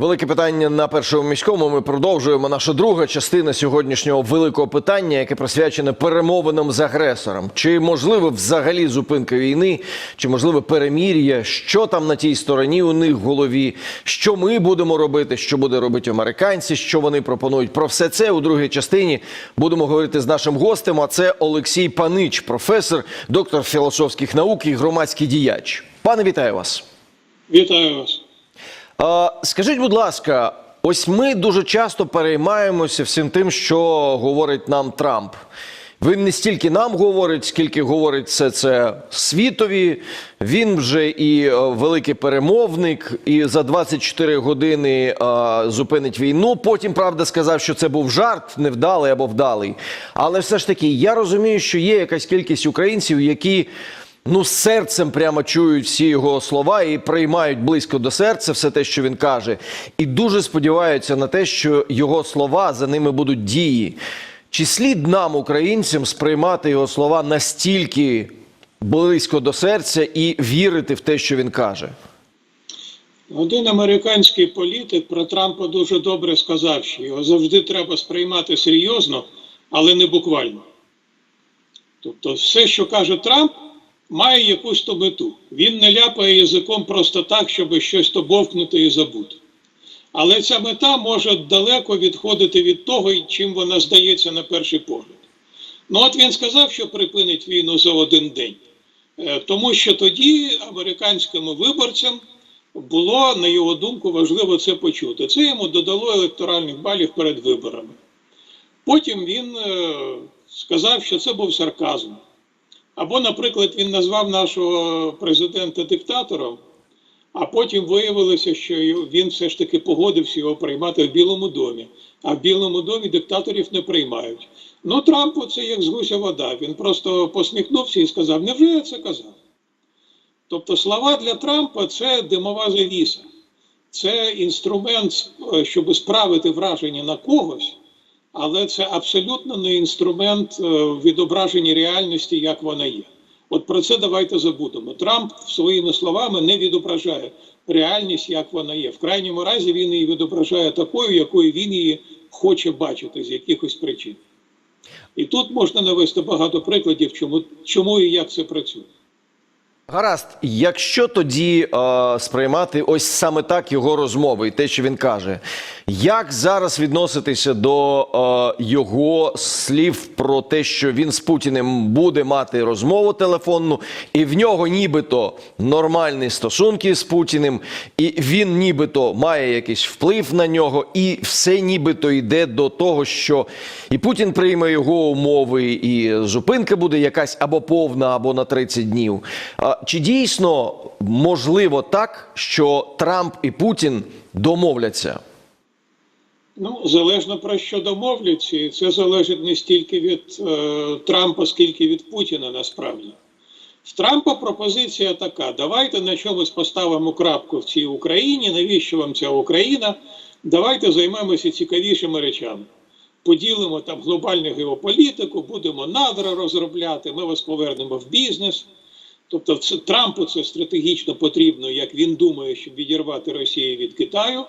Велике питання на першому міському. Ми продовжуємо. Наша друга частина сьогоднішнього великого питання, яке присвячене перемовинам з агресором. Чи можливо взагалі зупинка війни, чи можливе перемір'я? Що там на тій стороні у них в голові? Що ми будемо робити? Що буде робити американці? Що вони пропонують? Про все це у другій частині будемо говорити з нашим гостем. А це Олексій Панич, професор, доктор філософських наук і громадський діяч. Пане, вітаю вас. Вітаю вас. А, Скажіть, будь ласка, ось ми дуже часто переймаємося всім тим, що говорить нам Трамп. Він не стільки нам говорить, скільки говорить все це світові. Він вже і е, великий перемовник, і за 24 години е, зупинить війну. Потім, правда, сказав, що це був жарт, невдалий або вдалий. Але все ж таки, я розумію, що є якась кількість українців, які ну серцем прямо чують всі його слова і приймають близько до серця все те, що він каже, і дуже сподіваються на те, що його слова за ними будуть дії. Чи слід нам, українцям, сприймати його слова настільки близько до серця і вірити в те, що він каже? Один американський політик про Трампа дуже добре сказав, що його завжди треба сприймати серйозно, але не буквально. Тобто, все, що каже Трамп, має якусь то мету. Він не ляпає язиком просто так, щоб щось то бовкнути і забути. Але ця мета може далеко відходити від того, чим вона здається на перший погляд. Ну, от він сказав, що припинить війну за один день, Е, тому що тоді американським виборцям було, на його думку, важливо це почути. Це йому додало електоральних балів перед виборами. Потім він е, сказав, що це був сарказм. Або, наприклад, він назвав нашого президента диктатором, а потім виявилося, що він все ж таки погодився його приймати в Білому домі. А в Білому домі диктаторів не приймають. Ну, Трампу це як з гуся вода. Він просто посміхнувся і сказав: невже я це казав? Тобто слова для Трампа це димова завіса, це інструмент, е, щоб справити враження на когось, але це абсолютно не інструмент е, відображення реальності, як вона є. От про це давайте забудемо. Трамп своїми словами не відображає реальність, як вона є. В крайньому разі він її відображає такою, якою він її хоче бачити з якихось причин. І тут можна навести багато прикладів, чому, чому і як це працює. Гаразд, якщо тоді е, сприймати ось саме так його розмови і те, що він каже, як зараз відноситися до е, його слів про те, що він з Путіним буде мати розмову телефонну, і в нього нібито нормальні стосунки з Путіним, і він нібито має якийсь вплив на нього, і все нібито йде до того, що і Путін прийме його умови, і зупинка буде якась або повна, або на 30 днів. Чи дійсно можливо так, що Трамп і Путін домовляться? Ну, залежно про що домовляться, і це залежить не стільки від е, Трампа, скільки від Путіна насправді. В Трампа пропозиція така: давайте на чомусь поставимо крапку в цій Україні. Навіщо вам ця Україна? Давайте займемося цікавішими речами. Поділимо там глобальну геополітику, будемо надра розробляти, ми вас повернемо в бізнес. Тобто, Трампу це стратегічно потрібно, як він думає, щоб відірвати Росію від Китаю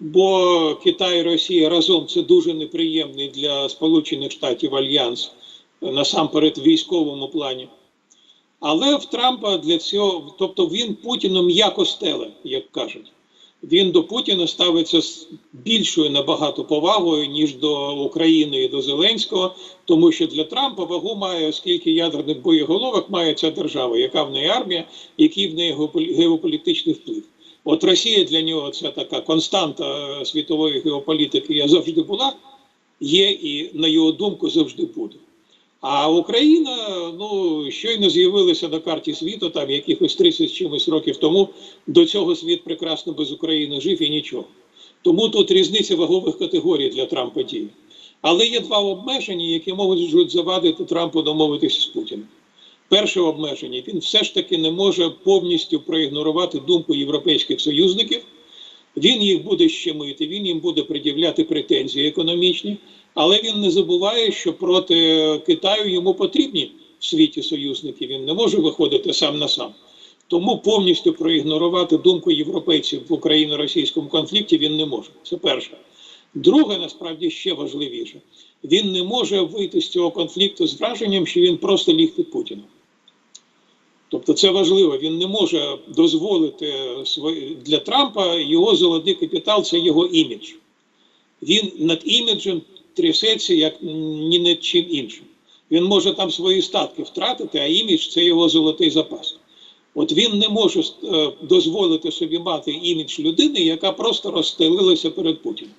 бо Китай і Росія разом це дуже неприємний для Сполучених Штатів альянс насамперед в військовому плані. Але в Трампа для цього, тобто він Путіну м'яко стеле, як кажуть. Він до Путіна ставиться з більшою набагато повагою, ніж до України і до Зеленського, тому що для Трампа вагу має, скільки ядерних боєголовок має ця держава, яка в неї армія, який в неї геополі- геополітичний вплив. От Росія для нього це така константа е, світової геополітики, я завжди була, є і, на його думку, завжди буде. А Україна, ну, щойно з'явилася на карті світу, там якихось 30 з чимось років тому, до цього світ прекрасно без України жив і нічого. Тому тут різниця вагових категорій для Трампа діє. Але є два обмеження, які можуть завадити Трампу домовитися з Путіним. Перше обмеження він все ж таки не може повністю проігнорувати думку європейських союзників. Він їх буде щемити, він їм буде пред'являти претензії економічні, але він не забуває, що проти Китаю йому потрібні світі союзники. Він не може виходити сам на сам. Тому повністю проігнорувати думку європейців в україно-російському конфлікті він не може. Це перше. Друге, насправді ще важливіше, він не може вийти з цього конфлікту з враженням, що він просто ліг під Путіна. Тобто це важливо. Він не може дозволити для Трампа його золотий капітал це його імідж. Він над іміджем трясеться як ні над чим іншим. Він може там свої статки втратити, а імідж це його золотий запас. От він не може е, дозволити собі мати імідж людини, яка просто розстелилася перед Путіним.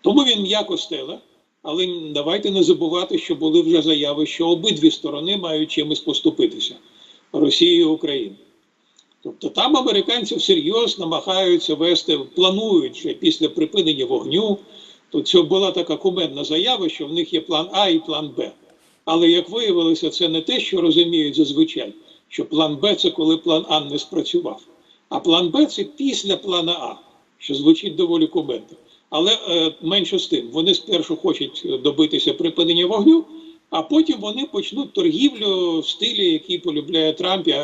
Тому він м'яко стела, але давайте не забувати, що були вже заяви, що обидві сторони мають чимось поступитися Росії і Україні. Тобто там американці всерйоз намагаються вести, планують вже після припинення вогню. То це була така кумедна заява, що в них є план А і план Б. Але як виявилося, це не те, що розуміють зазвичай, що план Б це коли план А не спрацював. А план Б це після плана А, що звучить доволі кумедно. Але е, менше з тим, вони спершу хочуть добитися припинення вогню, а потім вони почнуть торгівлю в стилі, який полюбляє Трамп і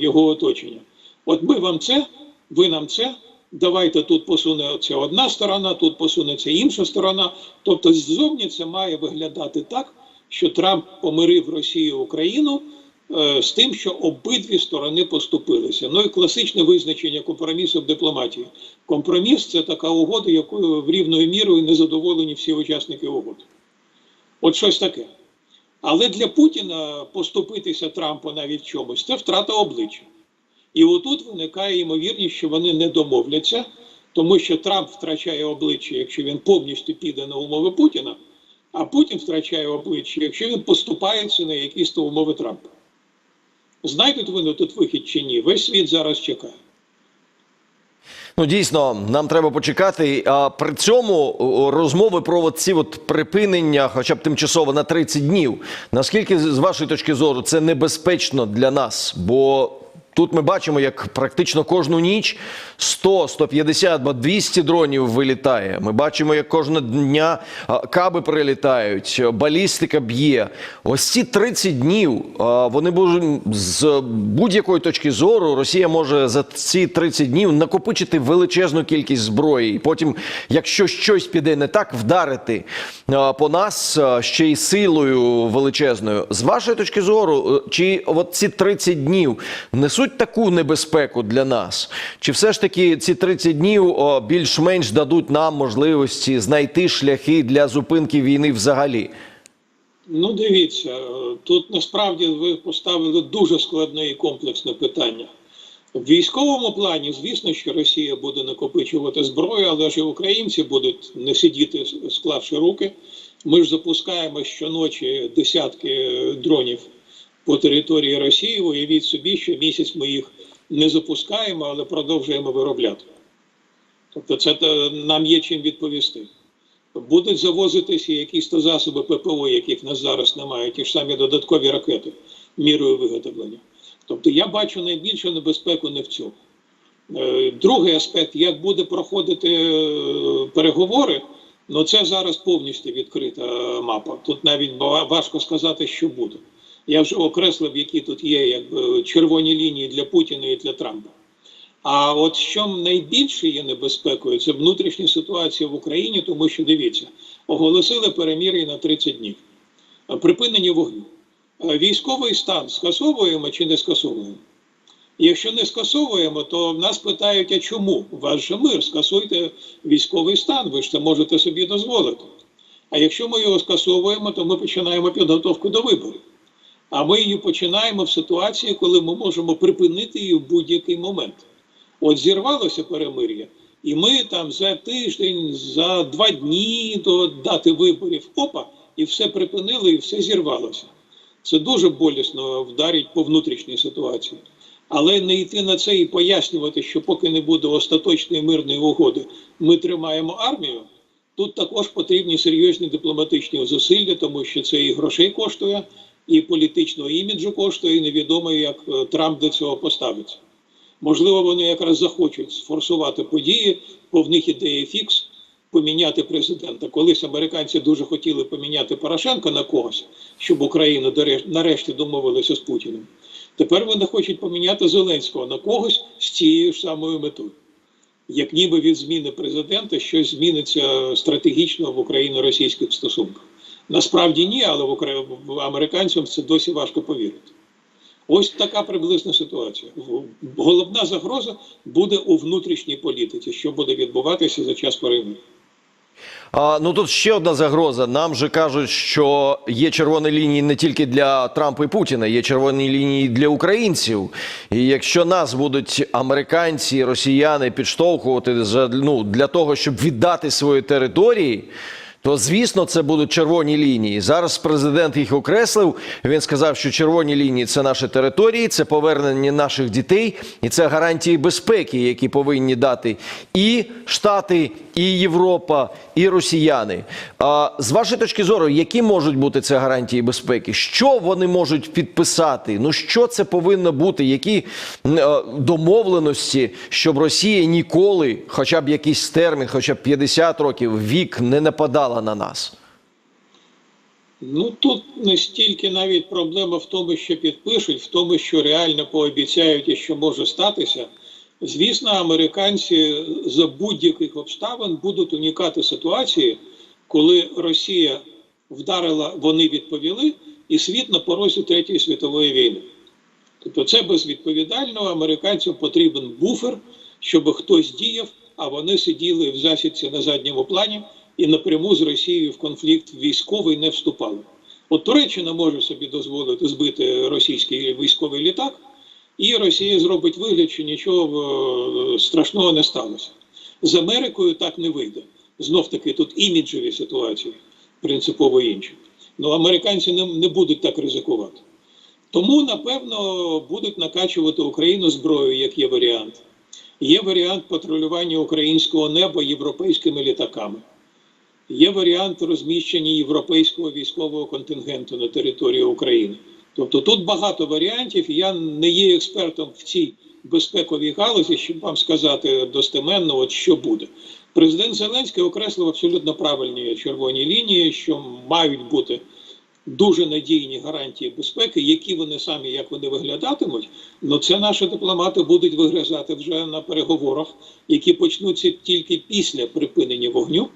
його оточення. От ми вам це, ви нам це. Давайте тут посунеться одна сторона, тут посунеться інша сторона. Тобто, ззовні це має виглядати так, що Трамп помирив Росію Україну е, з тим, що обидві сторони поступилися. Ну і класичне визначення компромісу в дипломатії. Компроміс це така угода, якою в рівною мірою не задоволені всі учасники угоди. От щось таке. Але для Путіна поступитися Трампу навіть чомусь це втрата обличчя. І отут виникає ймовірність, що вони не домовляться, тому що Трамп втрачає обличчя, якщо він повністю піде на умови Путіна, а Путін втрачає обличчя, якщо він поступається на якісь то умови Трампа. Знайдуть вони тут вихід чи ні? Весь світ зараз чекає. Ну, дійсно, нам треба почекати. А при цьому розмови про ці от припинення, хоча б тимчасово на 30 днів. Наскільки з вашої точки зору це небезпечно для нас? Бо тут ми бачимо, як практично кожну ніч 100, 150 або 200 дронів вилітає. Ми бачимо, як кожного дня каби прилітають, балістика б'є. Ось ці 30 днів вони можуть з будь-якої точки зору Росія може за ці 30 днів накопичити величезну кількість зброї. І потім, якщо щось піде не так, вдарити по нас ще й силою величезною. З вашої точки зору, е, чи от ці 30 днів несуть таку небезпеку для нас? Чи все ж таки ці 30 днів більш-менш дадуть нам можливості знайти шляхи для зупинки війни взагалі? Ну, дивіться, е, тут насправді ви поставили дуже складне і комплексне питання. В військовому плані, звісно, що Росія буде накопичувати зброю, але ж і українці будуть не сидіти, склавши руки. Ми ж запускаємо щоночі десятки е, дронів по території Росії. Уявіть собі, що місяць ми їх не запускаємо, але продовжуємо виробляти. Тобто, це е, нам є чим відповісти. Будуть завозитися якісь то засоби ППО, яких в нас зараз немає, ті ж самі додаткові ракети мірою виготовлення. Тобто я бачу найбільшу небезпеку не в цьому. Е, Другий аспект, як буде проходити е, переговори, ну це зараз повністю відкрита мапа. Тут навіть важко сказати, що буде. Я вже окреслив, які тут є якби, червоні лінії для Путіна і для Трампа. А от що найбільше є небезпекою, це внутрішня ситуація в Україні, тому що дивіться, оголосили перемір'я на 30 днів, припинення вогню. Військовий стан скасовуємо чи не скасовуємо? Якщо не скасовуємо, то нас питають, а чому? У вас же мир, скасуйте військовий стан, ви ж це можете собі дозволити. А якщо ми його скасовуємо, то ми починаємо підготовку до виборів. А ми її починаємо в ситуації, коли ми можемо припинити її в будь-який момент. От зірвалося перемир'я, і ми там за тиждень, за два дні до дати виборів, опа, і все припинили, і все зірвалося. Це дуже болісно вдарить по внутрішній ситуації. Але не йти на це і пояснювати, що поки не буде остаточної мирної угоди, ми тримаємо армію. Тут також потрібні серйозні дипломатичні зусилля, тому що це і грошей коштує, і політичного іміджу коштує, і невідомо, як е, Трамп до цього поставиться. Можливо, вони якраз захочуть сфорсувати події, бо в них ідея фікс поміняти президента. Колись американці дуже хотіли поміняти Порошенка на когось, щоб Україна нарешті домовилася з Путіним. Тепер вони хочуть поміняти Зеленського на когось з цією ж самою метою. Як ніби від зміни президента щось зміниться стратегічно в україно-російських стосунках. Насправді ні, але в американцям це досі важко повірити. Ось така приблизна ситуація. Головна загроза буде у внутрішній політиці, що буде відбуватися за час перемоги. А, ну тут ще одна загроза. Нам же кажуть, що є червоні лінії не тільки для Трампа і Путіна, є червоні лінії для українців. І якщо нас будуть американці, росіяни підштовхувати за ну для того, щоб віддати свої території. То звісно, це будуть червоні лінії. Зараз президент їх окреслив. Він сказав, що червоні лінії це наші території, це повернення наших дітей, і це гарантії безпеки, які повинні дати і Штати, і Європа, і росіяни. А з вашої точки зору, які можуть бути це гарантії безпеки? Що вони можуть підписати? Ну що це повинно бути? Які е, домовленості, щоб Росія ніколи, хоча б якийсь термін, хоча б 50 років, вік не нападала на нас? Ну тут не стільки навіть проблема в тому, що підпишуть, в тому, що реально пообіцяють і що може статися. Звісно, американці за будь-яких обставин будуть уникати ситуації, коли Росія вдарила, вони відповіли, і світ на порозі Третьої світової війни. Тобто це безвідповідально, американцям потрібен буфер, щоб хтось діяв, а вони сиділи в засідці на задньому плані і напряму з Росією в конфлікт військовий не вступали. От Туреччина може собі дозволити збити російський військовий літак, і Росія зробить вигляд, що нічого е, страшного не сталося. З Америкою так не вийде. Знов таки тут іміджеві ситуації, принципово інші. Ну американці не, не будуть так ризикувати. Тому, напевно, будуть накачувати Україну зброєю, як є варіант. Є варіант патрулювання українського неба європейськими літаками. Є варіант розміщення європейського військового контингенту на території України. Тобто тут багато варіантів, я не є експертом в цій безпековій галузі, щоб вам сказати достеменно, от що буде. Президент Зеленський окреслив абсолютно правильні червоні лінії, що мають бути дуже надійні гарантії безпеки, які вони самі як вони виглядатимуть, ну це наші дипломати будуть вигризати вже на переговорах, які почнуться тільки після припинення вогню.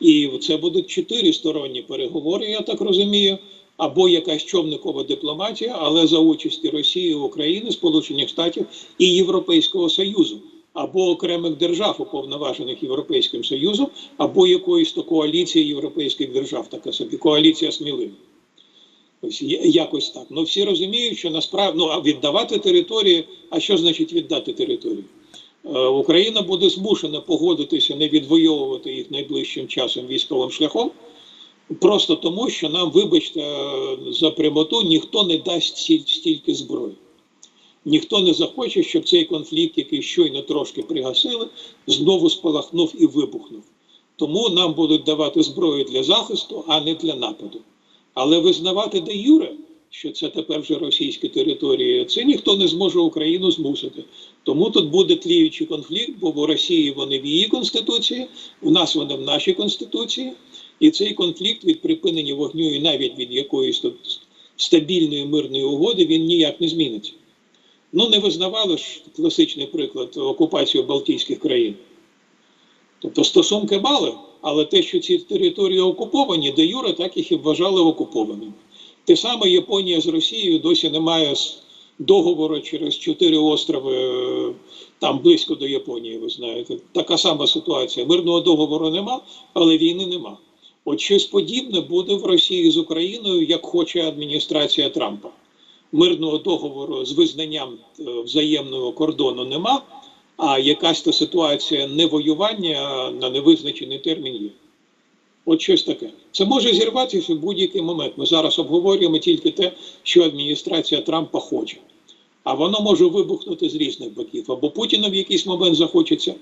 І це будуть чотиристоронні переговори, я так розумію, або якась човникова дипломатія, але за участі Росії, України, Сполучених Штатів і Європейського Союзу, або окремих держав, уповноважених Європейським Союзом, або якоїсь то коаліції європейських держав, така собі коаліція сміливих. Ось якось так. Ну всі розуміють, що насправді ну, віддавати території. А що значить віддати територію? Е, Україна буде змушена погодитися не відвоювати їх найближчим часом військовим шляхом, просто тому, що нам, вибачте, за прямоту ніхто не дасть стільки зброї. Ніхто не захоче, щоб цей конфлікт, який щойно трошки пригасили, знову спалахнув і вибухнув. Тому нам будуть давати зброю для захисту, а не для нападу. Але визнавати де юре, що це тепер вже російські території, це ніхто не зможе Україну змусити. Тому тут буде тліючий конфлікт, бо в Росії вони в її конституції, в нас вони в нашій конституції. І цей конфлікт від припинення вогню і навіть від якоїсь тут стабільної мирної угоди він ніяк не зміниться. Ну, не визнавали ж класичний приклад окупацію Балтійських країн. Тобто стосунки мали, але те, що ці території окуповані, де Юре так їх і вважали окупованими. Те саме Японія з Росією досі не має договору через чотири острови е, там близько до Японії, ви знаєте. Така сама ситуація. Мирного договору нема, але війни нема. От щось подібне буде в Росії з Україною, як хоче адміністрація Трампа. Мирного договору з визнанням е, взаємного кордону нема, а якась то ситуація невоювання на невизначений термін є. От щось таке. Це може зірватися в будь-який момент. Ми зараз обговорюємо тільки те, що адміністрація Трампа хоче. А воно може вибухнути з різних боків. Або Путіна в якийсь момент захочеться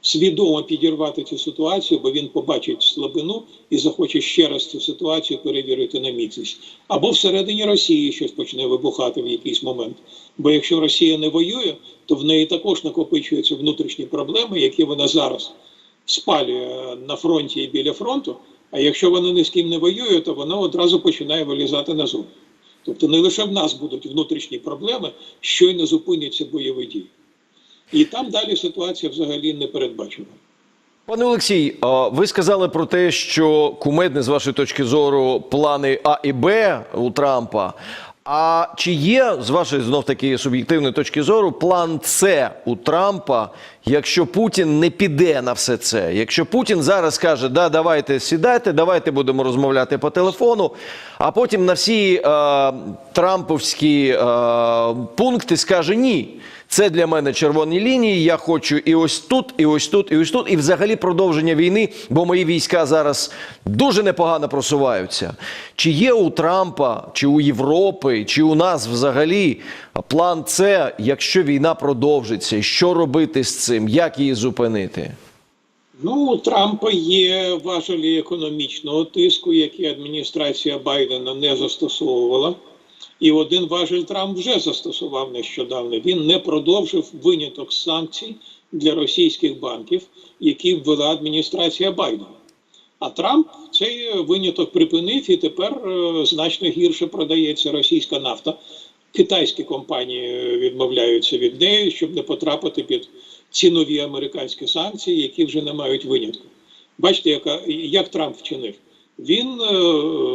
свідомо підірвати цю ситуацію, бо він побачить слабину і захоче ще раз цю ситуацію перевірити на міцність. Або всередині Росії щось почне вибухати в якийсь момент. Бо якщо Росія не воює, то в неї також накопичуються внутрішні проблеми, які вона зараз спалює на фронті і біля фронту. А якщо вона ні з ким не воює, то вона одразу починає вилізати назовні. Тобто не лише в нас будуть внутрішні проблеми, щойно зупиняться бойові дії. І там далі ситуація взагалі не передбачена. Пане Олексій, ви сказали про те, що кумедне з вашої точки зору плани А і Б у Трампа. А чи є з вашої знов таки суб'єктивної точки зору план С у Трампа, якщо Путін не піде на все це? Якщо Путін зараз каже, да, давайте сідайте, давайте будемо розмовляти по телефону, а потім на всі е, трамповські е, пункти скаже ні. Це для мене червоні лінії. Я хочу і ось тут, і ось тут, і ось тут, і взагалі продовження війни, бо мої війська зараз дуже непогано просуваються. Чи є у Трампа, чи у Європи, чи у нас взагалі план С, якщо війна продовжиться, що робити з цим, як її зупинити? Ну, у Трампа є важелі економічного тиску, які адміністрація Байдена не застосовувала. І один важель Трамп вже застосував нещодавно. Він не продовжив виняток санкцій для російських банків, які ввела адміністрація Байдена. А Трамп цей виняток припинив і тепер е, значно гірше продається російська нафта. Китайські компанії е, відмовляються від неї, щоб не потрапити під цінові американські санкції, які вже не мають винятку. Бачите, яка, як Трамп вчинив? Він е,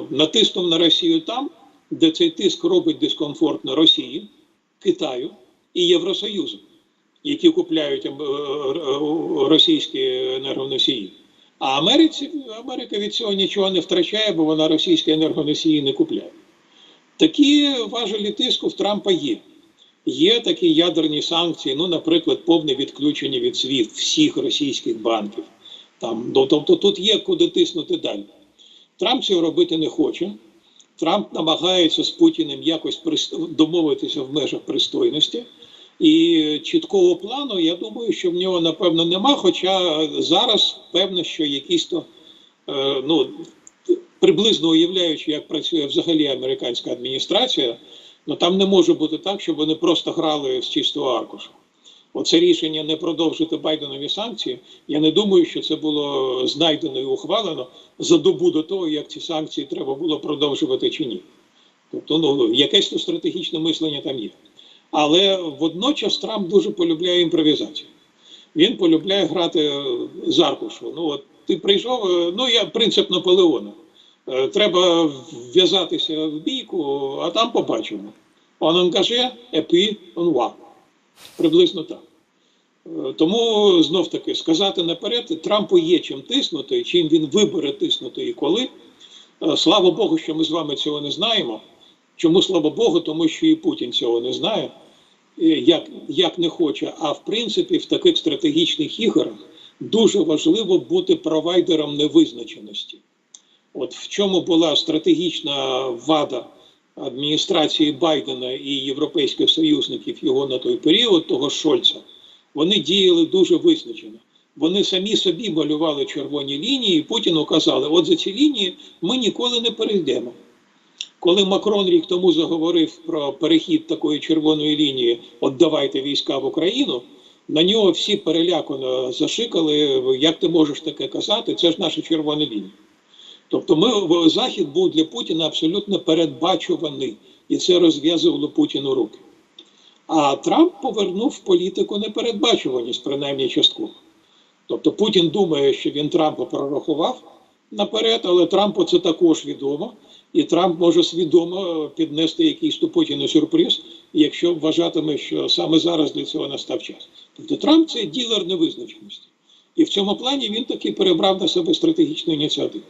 натиснув на Росію там, де цей тиск робить дискомфортно Росії, Китаю і Євросоюзу, які купляють е, е, російські енергоносії. А Америці, Америка від цього нічого не втрачає, бо вона російські енергоносії не купляє. Такі важелі тиску в Трампа є. Є такі ядерні санкції, ну, наприклад, повне відключення від СВІФТ всіх російських банків. Там, ну, тобто тут є куди тиснути далі. Трамп цього робити не хоче. Трамп намагається з Путіним якось домовитися в межах пристойності. І чіткого плану, я думаю, що в нього напевно нема. Хоча зараз певно, що якісь то е, ну, приблизно уявляючи, як працює взагалі американська адміністрація, ну там не може бути так, щоб вони просто грали з чистого аркушу. Оце рішення не продовжити Байденові санкції. Я не думаю, що це було знайдено і ухвалено за добу до того, як ці санкції треба було продовжувати чи ні. Тобто, ну якесь то стратегічне мислення там є. Але водночас Трамп дуже полюбляє імпровізацію. Він полюбляє грати е, з аркушу. Ну от ти прийшов, е, ну я принцип Наполеона. Е, Треба вв'язатися в бійку, а там побачимо. Он ангаже, епі, он. Приблизно так. Е, Тому знов таки сказати наперед, Трампу є чим тиснути, чим він вибере тиснути і коли. Е, Слава Богу, що ми з вами цього не знаємо. Чому слава Богу? Тому що і Путін цього не знає, е, як, як не хоче. А в принципі, в таких стратегічних іграх дуже важливо бути провайдером невизначеності. От в чому була стратегічна вада адміністрації Байдена і європейських союзників його на той період, того Шольца, вони діяли дуже визначено. Вони самі собі малювали червоні лінії, і Путіну казали, от за ці лінії ми ніколи не перейдемо. Коли Макрон рік тому заговорив про перехід такої червоної лінії, от давайте війська в Україну, на нього всі перелякано зашикали, як ти можеш таке казати, це ж наша червона лінія. Тобто ми, Захід був для Путіна абсолютно передбачуваний, і це розв'язувало Путіну руки. А Трамп повернув політику непередбачуваність, принаймні частково. Тобто Путін думає, що він Трампа прорахував наперед, але Трампу це також відомо, і Трамп може свідомо піднести якийсь Путіну сюрприз, якщо вважатиме, що саме зараз для цього настав час. Тобто Трамп це ділер невизначеності. І в цьому плані він таки перебрав на себе стратегічну ініціативу.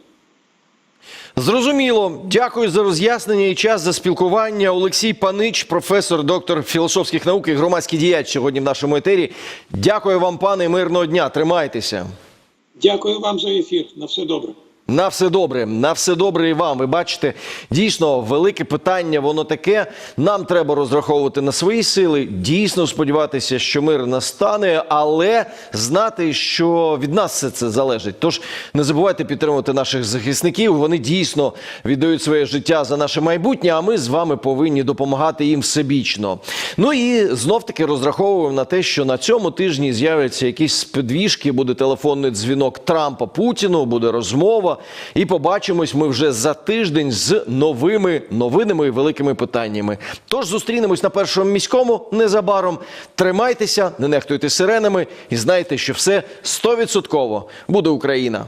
Зрозуміло. Дякую за роз'яснення і час за спілкування. Олексій Панич, професор, доктор філософських наук і громадський діяч сьогодні в нашому етері. Дякую вам, пане, мирного дня. Тримайтеся. Дякую вам за ефір. На все добре. На все добре, на все добре і вам. Ви бачите, дійсно велике питання. Воно таке. Нам треба розраховувати на свої сили. Дійсно сподіватися, що мир настане, але знати, що від нас все це залежить. Тож не забувайте підтримувати наших захисників. Вони дійсно віддають своє життя за наше майбутнє. А ми з вами повинні допомагати їм всебічно. Ну і знов таки розраховуємо на те, що на цьому тижні з'являться якісь сподвіжки. Буде телефонний дзвінок Трампа Путіну, буде розмова. І побачимось ми вже за тиждень з новими новинами і великими питаннями. Тож зустрінемось на першому міському незабаром. Тримайтеся, не нехтуйте сиренами і знайте, що все стовідсотково буде Україна.